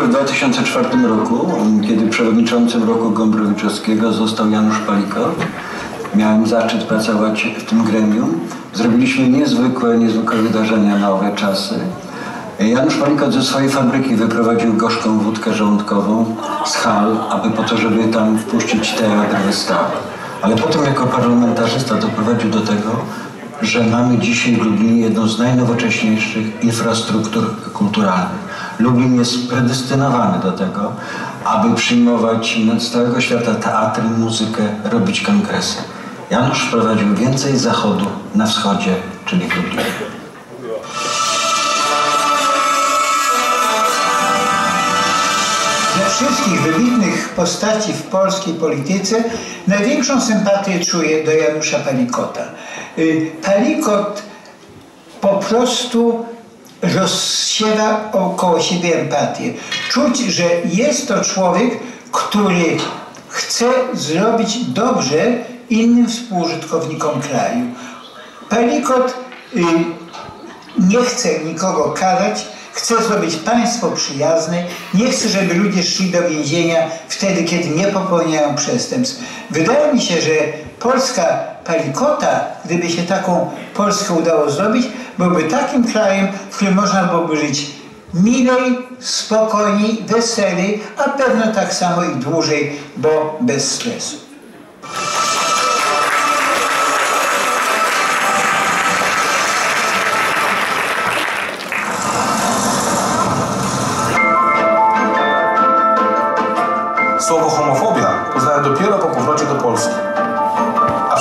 w 2004 roku, kiedy przewodniczącym roku Gombrowicz-Owskiego został Janusz Palikot. Miałem zaszczyt pracować w tym gremium. Zrobiliśmy niezwykłe, niezwykłe wydarzenia na owe czasy. Janusz Palikot ze swojej fabryki wyprowadził gorzką wódkę żołądkową z hal, aby po to, żeby tam wpuścić teatr wystawy. Ale potem jako parlamentarzysta doprowadził do tego, że mamy dzisiaj w Lublinie jedną z najnowocześniejszych infrastruktur kulturalnych. Lublin jest predestynowany do tego, aby przyjmować z całego świata teatry, muzykę, robić kongresy. Janusz wprowadził więcej zachodu na wschodzie, czyli w Lublinie. Ze wszystkich wybitnych postaci w polskiej polityce największą sympatię czuję do Janusza Palikota. Y, Palikot po prostu rozsiewa około siebie empatię. Czuć, że jest to człowiek, który chce zrobić dobrze innym współużytkownikom kraju. Palikot y, nie chce nikogo karać, chce zrobić państwo przyjazne, nie chce, żeby ludzie szli do więzienia wtedy, kiedy nie popełniają przestępstw. Wydaje mi się, że Polska Palikota, gdyby się taką Polskę udało zrobić, byłby takim krajem, w którym można byłoby żyć milej, spokojniej, weselej, a pewno tak samo i dłużej, bo bez stresu.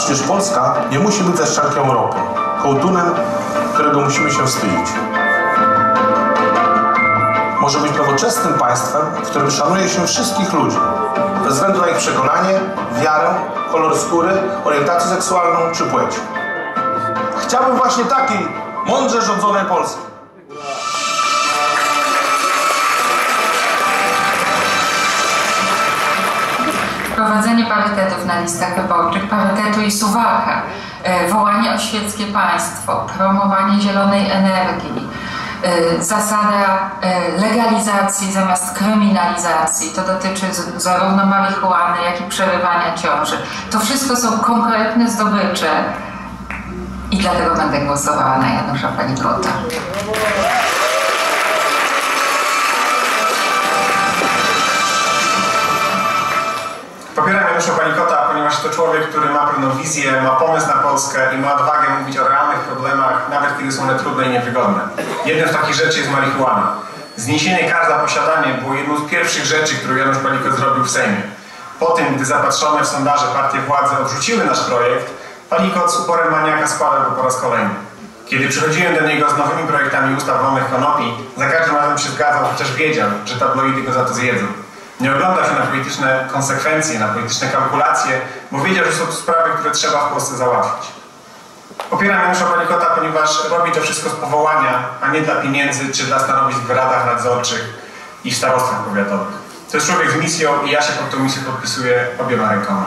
Przecież Polska nie musi być zaszczarkiem Europy, kołtunem, którego musimy się wstydzić. Może być nowoczesnym państwem, w którym szanuje się wszystkich ludzi, bez względu na ich przekonanie, wiarę, kolor skóry, orientację seksualną czy płeć. Chciałbym właśnie takiej mądrze rządzonej Polski. Wprowadzenie parytetów na listach wyborczych, parytetu i suwaka, e, wołanie o świeckie państwo, promowanie zielonej energii, e, zasada e, legalizacji zamiast kryminalizacji, to dotyczy zarówno marihuany, jak i przerywania ciąży. To wszystko są konkretne zdobycze i dlatego będę głosowała na Janusza Palikota. Popieram Janusza Palikota, ponieważ to człowiek, który ma pewną wizję, ma pomysł na Polskę i ma odwagę mówić o realnych problemach, nawet kiedy są one trudne i niewygodne. Jedną z takich rzeczy jest marihuana. Zniesienie kar za posiadanie było jedną z pierwszych rzeczy, którą Janusz Palikot zrobił w Sejmie. Po tym, gdy zapatrzone w sondaże partie władzy odrzuciły nasz projekt, Palikot z uporem maniaka składał go po raz kolejny. Kiedy przychodziłem do niego z nowymi projektami ustaw wolnych konopi, za każdym razem się zgadzał, chociaż wiedział, że tabloidy go za to zjedzą. Nie ogląda się na polityczne konsekwencje, na polityczne kalkulacje, bo wiedział, że są to sprawy, które trzeba w Polsce załatwić. Popieram Janusza Palikota, ponieważ robi to wszystko z powołania, a nie dla pieniędzy czy dla stanowisk w radach nadzorczych i w starostwach powiatowych. To jest człowiek z misją i ja się pod tą misję podpisuję obiema rękoma.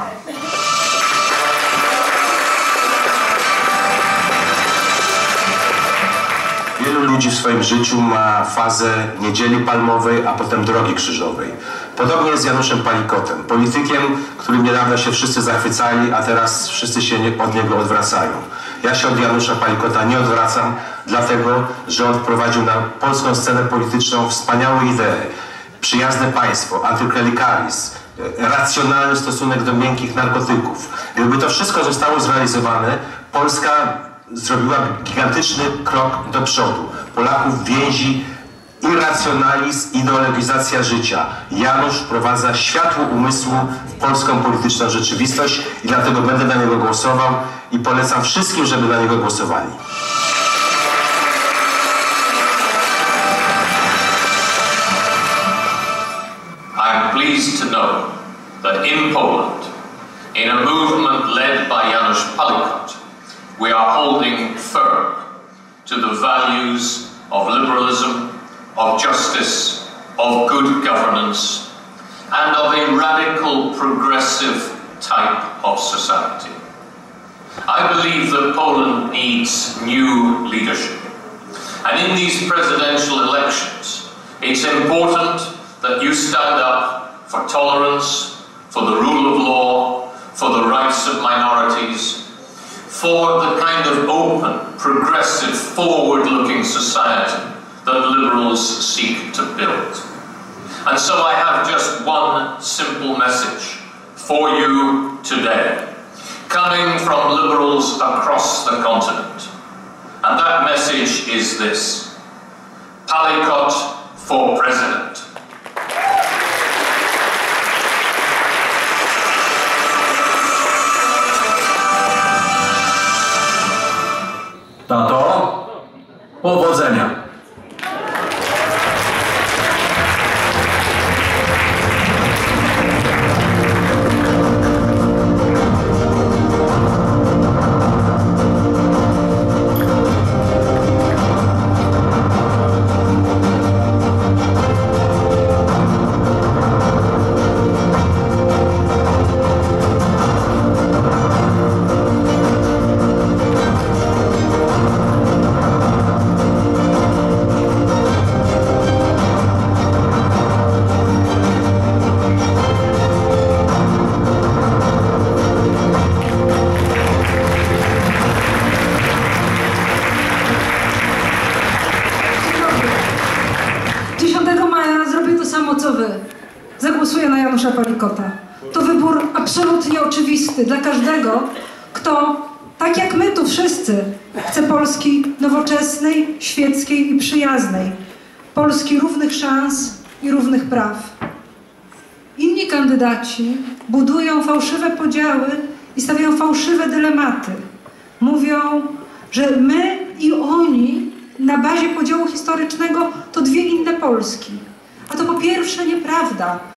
Wielu ludzi w swoim życiu ma fazę niedzieli palmowej, a potem drogi krzyżowej. Podobnie jest z Januszem Palikotem, politykiem, którym niedawno się wszyscy zachwycali, a teraz wszyscy się od niego odwracają. Ja się od Janusza Palikota nie odwracam, dlatego, że on wprowadził na polską scenę polityczną wspaniałe idee. Przyjazne państwo, antyklerikalizm, racjonalny stosunek do miękkich narkotyków. Gdyby to wszystko zostało zrealizowane, Polska zrobiła gigantyczny krok do przodu. Polaków więzi irracjonalizm, ideologizacja życia. Janusz wprowadza światło umysłu w polską polityczną rzeczywistość i dlatego będę na niego głosował i polecam wszystkim, żeby na niego głosowali. I am pleased to know that in Poland, in a movement led by Janusz Palikot, we are holding firm to the values of liberalism, of justice, of good governance, and of a radical progressive type of society. I believe that Poland needs new leadership. And in these presidential elections, It's important that you stand up for tolerance, for the rule of law, for the rights of minorities, for the kind of open, progressive, forward looking society that liberals seek to build. And so I have just one simple message for you today, coming from liberals across the continent. And that message is this Palikot for president. Zagłosuję na Janusza Palikota. To wybór absolutnie oczywisty dla każdego, kto, tak jak my tu wszyscy, chce Polski nowoczesnej, świeckiej i przyjaznej. Polski równych szans i równych praw. Inni kandydaci budują fałszywe podziały i stawiają fałszywe dylematy. Mówią, że my i oni na bazie podziału historycznego to dwie inne Polski. A to po pierwsze nieprawda.